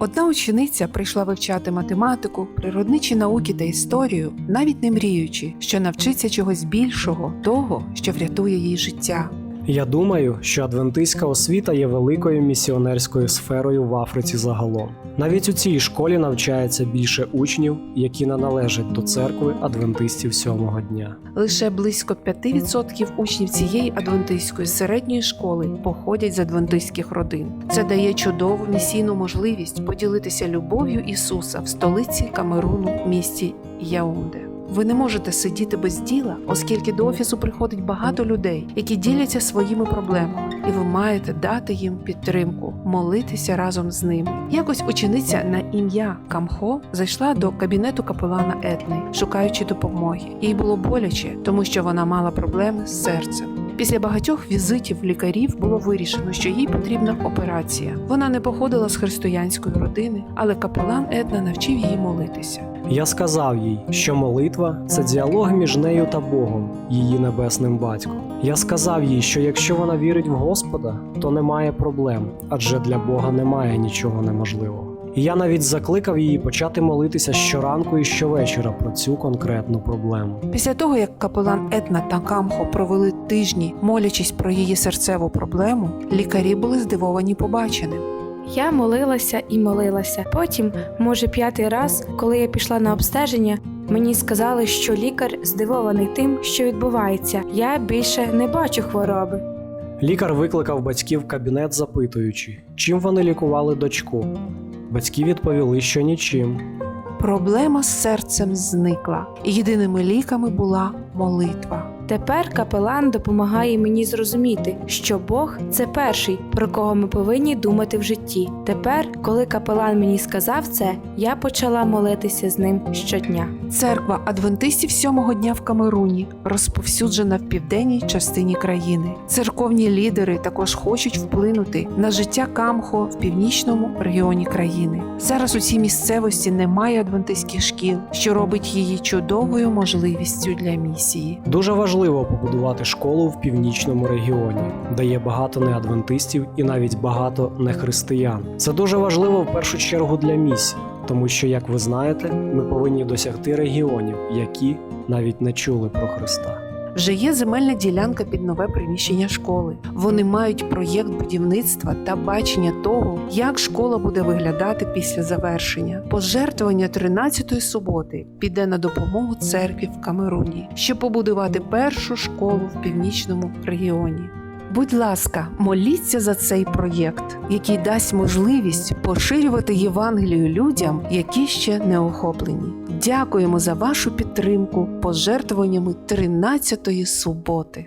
Одна учениця прийшла вивчати математику, природничі науки та історію, навіть не мріючи, що навчиться чогось більшого, того, що врятує їй життя. Я думаю, що адвентистська освіта є великою місіонерською сферою в Африці загалом. Навіть у цій школі навчається більше учнів, які не належать до церкви адвентистів сьомого дня. Лише близько 5% учнів цієї адвентистської середньої школи походять з адвентистських родин. Це дає чудову місійну можливість поділитися любов'ю Ісуса в столиці Камеруну, місті Яунде. Ви не можете сидіти без діла, оскільки до офісу приходить багато людей, які діляться своїми проблемами, і ви маєте дати їм підтримку, молитися разом з ними. Якось учениця на ім'я Камхо зайшла до кабінету капелана Етни, шукаючи допомоги. Їй було боляче, тому що вона мала проблеми з серцем. Після багатьох візитів лікарів було вирішено, що їй потрібна операція. Вона не походила з християнської родини, але капелан Етна навчив її молитися. Я сказав їй, що молитва це діалог між нею та Богом, її небесним батьком. Я сказав їй, що якщо вона вірить в Господа, то немає проблем, адже для Бога немає нічого неможливого. І я навіть закликав її почати молитися щоранку і щовечора про цю конкретну проблему. Після того, як капелан Етна та Камхо провели тижні, молячись про її серцеву проблему, лікарі були здивовані побаченим. Я молилася і молилася. Потім, може, п'ятий раз, коли я пішла на обстеження, мені сказали, що лікар здивований тим, що відбувається. Я більше не бачу хвороби. Лікар викликав батьків в кабінет, запитуючи, чим вони лікували дочку. Батьки відповіли, що нічим. Проблема з серцем зникла, і єдиними ліками була молитва. Тепер капелан допомагає мені зрозуміти, що Бог це перший, про кого ми повинні думати в житті. Тепер, коли капелан мені сказав це, я почала молитися з ним щодня. Церква адвентистів сьомого дня в Камеруні розповсюджена в південній частині країни. Церковні лідери також хочуть вплинути на життя Камхо в північному регіоні країни. Зараз у цій місцевості немає адвентистських шкіл, що робить її чудовою можливістю для місії. Дуже важливо побудувати школу в північному регіоні, де є багато неадвентистів і навіть багато нехристиян. Це дуже важливо в першу чергу для місії, тому що, як ви знаєте, ми повинні досягти регіонів, які навіть не чули про Христа. Вже є земельна ділянка під нове приміщення школи. Вони мають проєкт будівництва та бачення того, як школа буде виглядати після завершення. Пожертвування 13-ї суботи піде на допомогу церкві в Камеруні, щоб побудувати першу школу в північному регіоні. Будь ласка, моліться за цей проєкт, який дасть можливість поширювати Євангелію людям, які ще не охоплені. Дякуємо за вашу підтримку пожертвуваннями 13-ї суботи.